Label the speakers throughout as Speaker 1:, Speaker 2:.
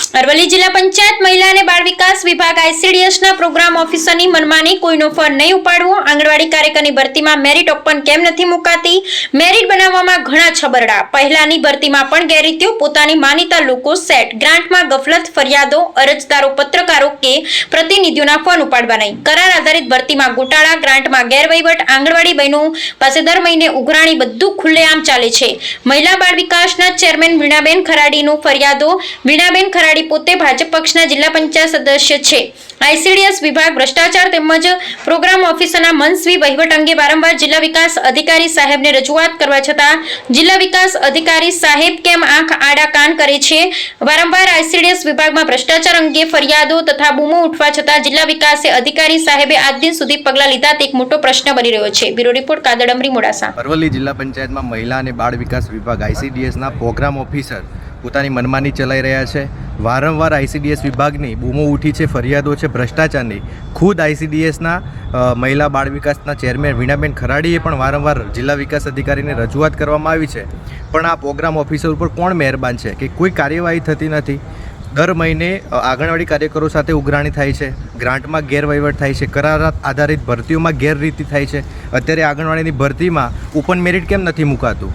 Speaker 1: અરવલ્લી જિલ્લા પંચાયત મહિલા અને બાળ વિકાસ વિભાગ આઈસીડીએસના પ્રોગ્રામ ઓફિસરની મનમાની કોઈનો ફોન નહીં ઉપાડવો. આંગણવાડી કાર્યકરની ભરતીમાં મેરિટ ઓપન કેમ નથી મુકાતી? મેરિટ બનાવવામાં ઘણા છબરડા. પહેલાની ભરતીમાં પણ ગેરરીતિઓ, પોતાની માનીતા લોકો સેટ. ગ્રાન્ટમાં ગફલત, ફરિયાદો, અરજદારો, પત્રકારો કે પ્રતિનિધિઓના ફોન ઉપાડવા નહીં. કરાર આધારિત ભરતીમાં ગોટાળા, ગ્રાન્ટમાં ગેરવહીવટ, આંગણવાડી બહેનો પાસે દર મહિને ઉઘરાણી બધું ખુલ્લેઆમ ચાલે છે. મહિલા બાળ વિકાસના ચેરમેન વીણાબેન ખરાડીનું ફરિયાદો. વીણાબેન ખરાડી પોતે ભાજપ પક્ષના જિલ્લા પંચાયત સદસ્ય છે. આઈસીડીએસ વિભાગ ભ્રષ્ટાચાર તેમજ પ્રોગ્રામ ઓફિસરના મનસ્વી વહીવટ અંગે વારંવાર જિલ્લા વિકાસ અધિકારી સાહેબને રજૂઆત કરવા છતાં જિલ્લા વિકાસ અધિકારી સાહેબ કેમ આંખ આડા કાન કરે છે? વારંવાર આઈસીડીએસ વિભાગમાં ભ્રષ્ટાચાર અંગે ફરિયાદો તથા બૂમો ઉઠવા છતાં જિલ્લા વિકાસ અધિકારી સાહેબે આજ દિન સુધી પગલાં લીધા તે એક મોટો પ્રશ્ન બની રહ્યો છે. બ્યુરો રિપોર્ટ કાદડમરી મોડાસા.
Speaker 2: અરવલ્લી જિલ્લા પંચાયતમાં મહિલા અને બાળ વિકાસ વિભાગ આઈસીડીએસના પ્રોગ્રામ ઓફિસર પોતાની મનમાની ચલાવી રહ્યા છે. વારંવાર આઈસીડીએસ વિભાગની બૂમો ઉઠી છે, ફરિયાદો છે, ભ્રષ્ટાચારની. ખુદ આઈસીડીએસના મહિલા બાળ વિકાસના ચેરમેન વીણાબેન ખરાડીએ પણ વારંવાર જિલ્લા વિકાસ અધિકારીને રજૂઆત કરવામાં આવી છે. પણ આ પ્રોગ્રામ ઓફિસર ઉપર કોણ મહેરબાન છે? કે કોઈ કાર્યવાહી થતી નથી? દર મહિને આંગણવાડી કાર્યકરો સાથે ઉઘરાણી થાય છે, ગ્રાન્ટમાં ગેરવહીવટ થાય છે કરાર આધારિત ભરતીઓમાં ગેરરીતિ થાય છે. અત્યારે આંગણવાડીની ભરતીમાં ઓપન મેરિટ કેમ નથી મુકાતું?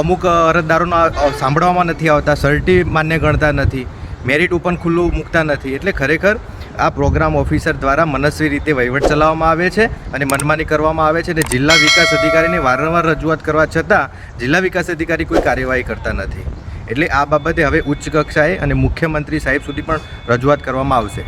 Speaker 2: અમુક અરજદારોના સાંભળવામાં નથી આવતા, સર્ટી માન્ય ગણતા નથી. મેરિટ ઉપર ખુલ્લું મૂકતા નથી. એટલે ખરેખર આ પ્રોગ્રામ ઓફિસર દ્વારા મનસ્વી રીતે વહીવટ ચલાવવામાં આવે છે અને મનમાની કરવામાં આવે છે અને જિલ્લા વિકાસ અધિકારીને વારંવાર રજૂઆત કરવા છતાં જિલ્લા વિકાસ અધિકારી કોઈ કાર્યવાહી કરતા નથી. એટલે આ બાબતે હવે ઉચ્ચ કક્ષાએ અને મુખ્યમંત્રી સાહેબ સુધી પણ રજૂઆત કરવામાં આવશે.